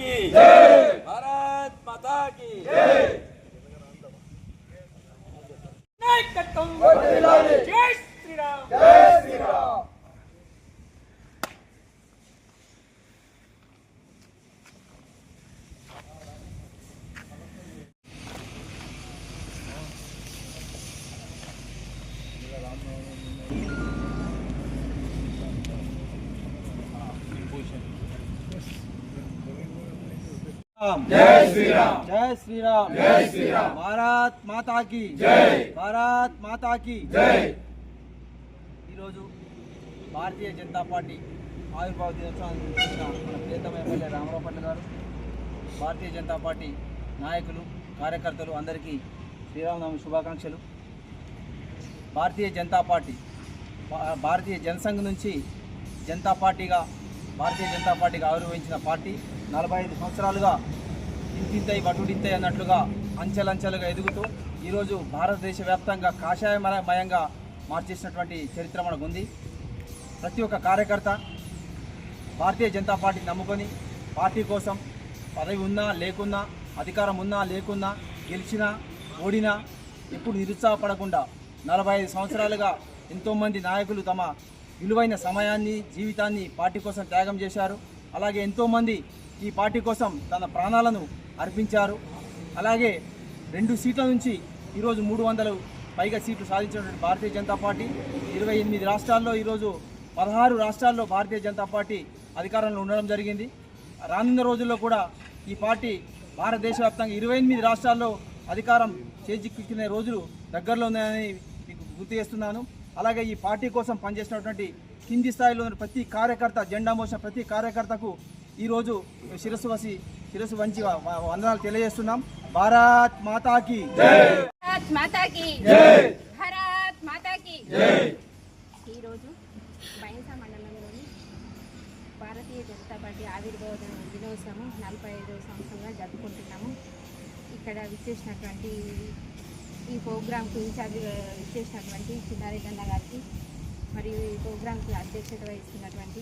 की भारत माता की जय श्री राम जय श्री राम జై శ్రీరామ్. జై శ్రీరామ్. జై శ్రీరామ్. భారత్ మాతా కీ జై. భారత్ మాతా కీ జై. ఈరోజు భారతీయ జనతా పార్టీ ఆవిర్భావ దినోత్సవాన్ని మన ప్రియతమ ఎమ్మెల్యే రామారావు పట్ల గారు భారతీయ జనతా పార్టీ నాయకులు కార్యకర్తలు అందరికీ శ్రీరామనవమి శుభాకాంక్షలు. భారతీయ జనతా పార్టీ భారతీయ జనసంఘ్ నుంచి జనతా పార్టీగా భారతీయ జనతా పార్టీగా ఆవిర్భవించిన పార్టీ. నలభై ఐదు సంవత్సరాలుగా ఇంతింతై బటుడింతై అన్నట్లుగా అంచెలంచెలుగా ఎదుగుతూ ఈరోజు భారతదేశ వ్యాప్తంగా కాషాయమయంగా మార్చేసినటువంటి చరిత్ర మనకు ఉంది ప్రతి ఒక్క కార్యకర్త భారతీయ జనతా పార్టీని నమ్ముకొని పార్టీ కోసం పదవి ఉన్నా లేకున్నా అధికారం ఉన్నా లేకున్నా గెలిచినా ఓడినా ఎప్పుడు నిరుత్సాహపడకుండా నలభై ఐదు సంవత్సరాలుగా ఎంతోమంది నాయకులు తమ విలువైన సమయాన్ని జీవితాన్ని పార్టీ కోసం త్యాగం చేశారు. అలాగే ఎంతోమంది ఈ పార్టీ కోసం తన ప్రాణాలను అర్పించారు. అలాగే రెండు సీట్ల నుంచి ఈరోజు మూడు వందలు పైగా సీట్లు సాధించినటువంటి భారతీయ జనతా పార్టీ ఇరవై ఎనిమిది రాష్ట్రాల్లో ఈరోజు పదహారు రాష్ట్రాల్లో భారతీయ జనతా పార్టీ అధికారంలో ఉండడం జరిగింది. రానున్న రోజుల్లో కూడా ఈ పార్టీ భారతదేశ వ్యాప్తంగా ఇరవై ఎనిమిది రాష్ట్రాల్లో అధికారం చేజిక్కిన రోజులు దగ్గరలో ఉన్నాయని మీకు గుర్తు చేస్తున్నాను. అలాగే ఈ పార్టీ కోసం పనిచేసినటువంటి కింది స్థాయిలో ఉన్న ప్రతి కార్యకర్త జెండా మోసిన ప్రతి కార్యకర్తకు ఈరోజు శిరస్సు వసి శిరస్సు వంచి వందనాలు తెలియజేస్తున్నాం. భారత్ మాతాకి ఈరోజు బైన్సా మండలంలోని భారతీయ జనతా పార్టీ ఆవిర్భావ దిన- దినోత్సవం నలభై ఐదవ సంవత్సరంగా జరుపుకుంటున్నాము. ఇక్కడ విచ్చేసినటువంటి ఈ ప్రోగ్రాంకు ఇన్ఛార్జ్ ఇచ్చేసినటువంటి చిన్నారెడ్డన్న గారికి మరియు ఈ ప్రోగ్రాంకు అధ్యక్షత వహిస్తున్నటువంటి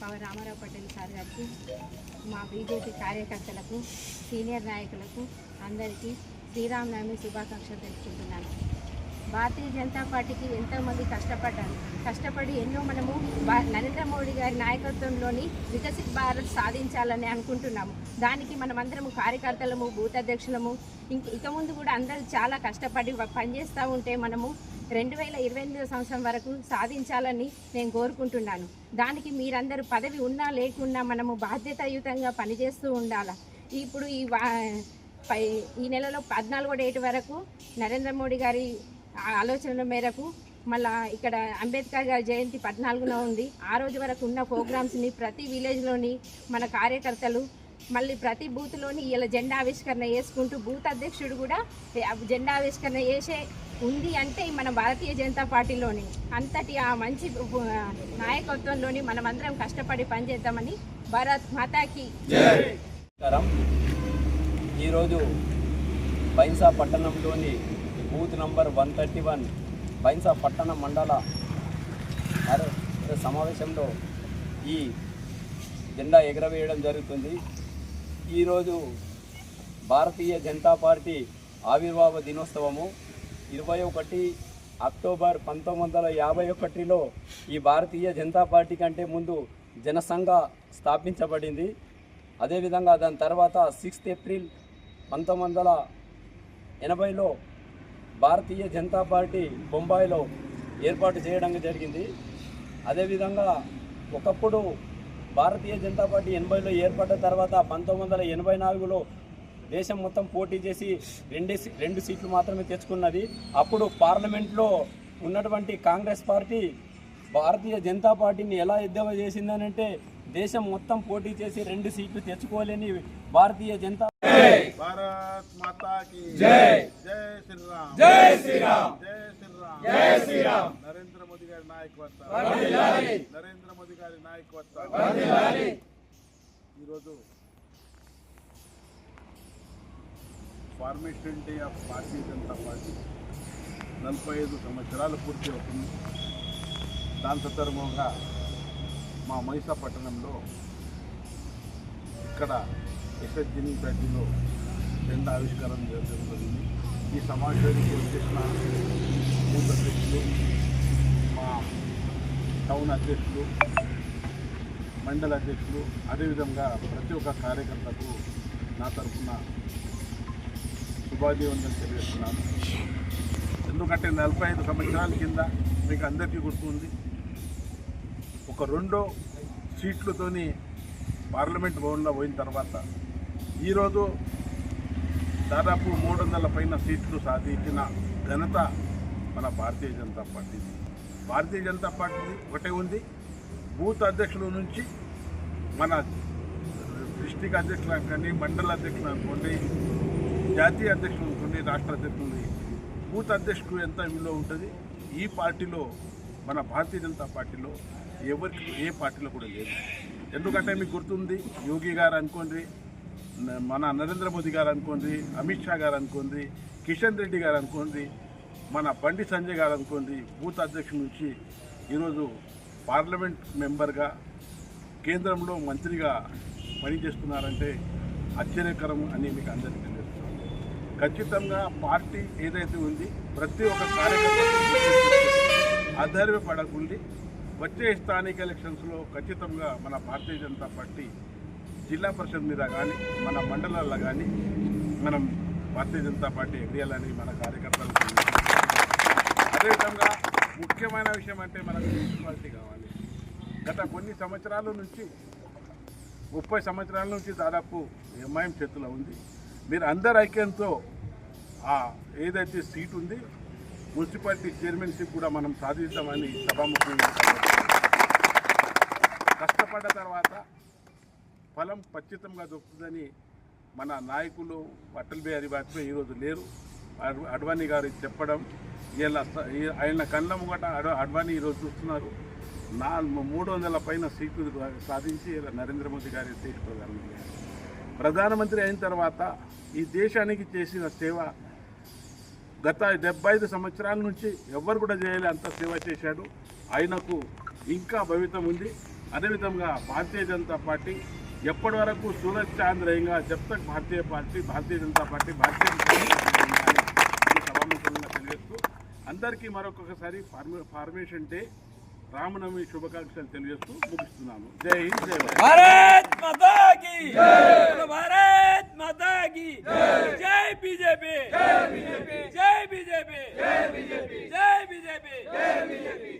పవన్ రామారావు పటేల్ సార్ గారికి మా బీజేపీ కార్యకర్తలకు సీనియర్ నాయకులకు అందరికీ శ్రీరామనవమి శుభాకాంక్షలు తెలుపుకుంటున్నాను. భారతీయ జనతా పార్టీకి ఎంతోమంది కష్టపడ్డారు. కష్టపడి ఎన్నో మనము నరేంద్ర మోడీ గారి నాయకత్వంలోని వికసిత్ భారత్ సాధించాలని అనుకుంటున్నాము. దానికి మనమందరము కార్యకర్తలము బూత్ అధ్యక్షులము ఇంక ఇక ముందు కూడా అందరూ చాలా కష్టపడి పనిచేస్తూ ఉంటే మనము రెండు వేల ఇరవై ఎనిమిదో సంవత్సరం వరకు సాధించాలని నేను కోరుకుంటున్నాను. దానికి మీరందరూ పదవి ఉన్నా లేకున్నా మనము బాధ్యతాయుతంగా పనిచేస్తూ ఉండాలి? ఇప్పుడు ఈ వా పై ఈ నెలలో పద్నాలుగో డేట్ వరకు నరేంద్ర మోడీ గారి ఆలోచనల మేరకు మళ్ళా ఇక్కడ అంబేద్కర్ గారి జయంతి పద్నాలుగున ఉంది. ఆ రోజు వరకు ఉన్న ప్రోగ్రామ్స్ని ప్రతి విలేజ్లోని మన కార్యకర్తలు మళ్ళీ ప్రతి బూత్లోని ఇలా జెండా ఆవిష్కరణ చేసుకుంటూ బూత్ అధ్యక్షుడు కూడా జెండా ఆవిష్కరణ చేసే ఉంది అంటే మన భారతీయ జనతా పార్టీలోని అంతటి ఆ మంచి నాయకత్వంలోని మనమందరం కష్టపడి పనిచేద్దామని భారత్ మాతాకి ఈరోజు బైన్సా పట్టణంలోని booth number one thirty one Bhainsa పట్టణ మండల సమావేశంలో ఈ జెండా ఎగరవేయడం జరుగుతుంది. ఈరోజు భారతీయ జనతా పార్టీ ఆవిర్భావ దినోత్సవము. ఇరవై ఒకటి అక్టోబర్ పంతొమ్మిది వందల యాభై ఒకటిలో ఈ భారతీయ జనతా పార్టీ కంటే ముందు జనసంఘ స్థాపించబడింది. అదేవిధంగా దాని తర్వాత సిక్స్త్ ఏప్రిల్ పంతొమ్మిది వందల ఎనభైలో భారతీయ జనతా పార్టీ బొంబాయిలో ఏర్పాటు చేయడం జరిగింది. అదేవిధంగా ఒకప్పుడు భారతీయ జనతా పార్టీ ఎనభైలో ఏర్పడిన తర్వాత పంతొమ్మిది వందల ఎనభై నాలుగులో దేశం మొత్తం పోటీ చేసి రెండే సీ- రెండు సీట్లు మాత్రమే తెచ్చుకున్నది. అప్పుడు పార్లమెంట్లో ఉన్నటువంటి కాంగ్రెస్ పార్టీ భారతీయ జనతా పార్టీని ఎలా ఎద్దవ చేసిందనంటే దేశం మొత్తం పోటీ చేసి రెండు సీట్లు తెచ్చుకోలేని భారతీయ జనతా మాతా की శ్రీరామ్. జై శ్రీరామ్. నరేంద్ర మోదీ గారి నాయకత్వం. నరేంద్ర మోదీ గారి నాయకత్వం. ఈరోజు formation day of Bharatiya Janata party. నలభై ఐదు సంవత్సరాలు పూర్తి అవుతుంది. దాని సందర్భంగా మా మైసా పట్టణంలో ఇక్కడ ఎస్ఎస్జిని బ్యాడ్జీలో జెండా ఆవిష్కారం జరగడం జరిగింది. ఈ సమావేశానికి వచ్చేసిన బూత్ అధ్యక్షులు మా టౌన్ అధ్యక్షులు మండల అధ్యక్షులు అదేవిధంగా ప్రతి ఒక్క కార్యకర్తకు నా తరఫున శుభాభివందనలు తెలియజేస్తున్నాను. ఎందుకంటే నలభై ఐదు సంవత్సరాల కింద మీకు అందరికీ గుర్తుంది ఒక రెండో సీట్లతోని పార్లమెంట్ భవన్లో పోయిన తర్వాత ఈరోజు దాదాపు మూడు వందల పైన సీట్లు సాధించిన ఘనత మన భారతీయ జనతా పార్టీది భారతీయ జనతా పార్టీ ఒకటే ఉంది. బూత్ అధ్యక్షుల నుంచి మన డిస్టిక్ అధ్యక్షులు అనుకోండి మండల అధ్యక్షులు అనుకోండి జాతీయ అధ్యక్షులు అనుకోండి రాష్ట్ర అధ్యక్షులు బూత్ అధ్యక్షుడు ఎంత విలువ ఉంటుంది? ఈ పార్టీలో మన భారతీయ జనతా పార్టీలో ఎవరికి ఏ పార్టీలో కూడా లేదు. ఎందుకంటే మీకు గుర్తుంది యోగి గారు అనుకోండి మన నరేంద్ర మోదీ గారు అనుకోండి అమిత్ షా గారు అనుకోండి కిషన్ రెడ్డి గారు అనుకోండి మన బండి సంజయ్ గారు అనుకోండి బూత్ అధ్యక్షుడి నుంచి ఈరోజు పార్లమెంట్ మెంబర్గా కేంద్రంలో మంత్రిగా పనిచేస్తున్నారంటే ఆశ్చర్యకరం అని మీకు అందరికీ తెలుస్తుంది. ఖచ్చితంగా పార్టీ ఏదైతే ఉంది ప్రతి ఒక్క కార్యకర్త ఆధారపడకుండా వచ్చే స్థానిక ఎలక్షన్స్లో ఖచ్చితంగా మన భారతీయ జనతా పార్టీ జిల్లా పరిషత్ మీద కానీ మన మండలాల్లో కానీ మనం భారతీయ జనతా పార్టీ ఎగ్రియాలని మన కార్యకర్తలు అదేవిధంగా ముఖ్యమైన విషయం అంటే మనకు మున్సిపాలిటీ కావాలి. గత కొన్ని సంవత్సరాల నుంచి ముప్పై సంవత్సరాల నుంచి దాదాపు ఎంఐఎం చేతిలో ఉంది. మీరు అందరు ఐక్యంతో ఏదైతే సీట్ ఉంది మున్సిపాలిటీ చైర్మన్షిప్ కూడా మనం సాధిస్తామని సభాముఖంగా కష్టపడ్డ తర్వాత ఫలం ఖచ్చితంగా దొరుకుతుందని మన నాయకులు అటల్ బిహారీ వాజ్పేయి ఈరోజు లేరు. అడ్వాణి గారు చెప్పడం ఇలా ఆయన కళ్ళ ముంగట అడ్- అడ్వాణి ఈరోజు చూస్తున్నారు. నా మూడు వందల పైన సీట్లు సాధించి నరేంద్ర మోదీ గారి దేశ ప్రధానమంత్రి ప్రధానమంత్రి అయిన తర్వాత ఈ దేశానికి చేసిన సేవ గత డెబ్బై ఐదు సంవత్సరాల నుంచి ఎవ్వరు కూడా చేయాలి అంత సేవ చేశాడు. ఆయనకు ఇంకా భవితం ఉంది. అదేవిధంగా భారతీయ జనతా పార్టీ ఎప్పటి వరకు సూరజ్ చాంద్ రేంగా చెప్తే భారతీయ పార్టీ భారతీయ జనతా పార్టీ భారతీయ సభాముఖంగా తెలియజేస్తూ అందరికీ మరొకసారి ఫార్మేషన్ డే రామనవమి శుభాకాంక్షలు తెలియజేస్తూ ముగిస్తున్నాను జై హింద్ జై భారత్. భారత్ జై బీజేపీ! జై బీజేపీ! జై బీజేపీ! జై బీజేపీ! జై బీజేపీ!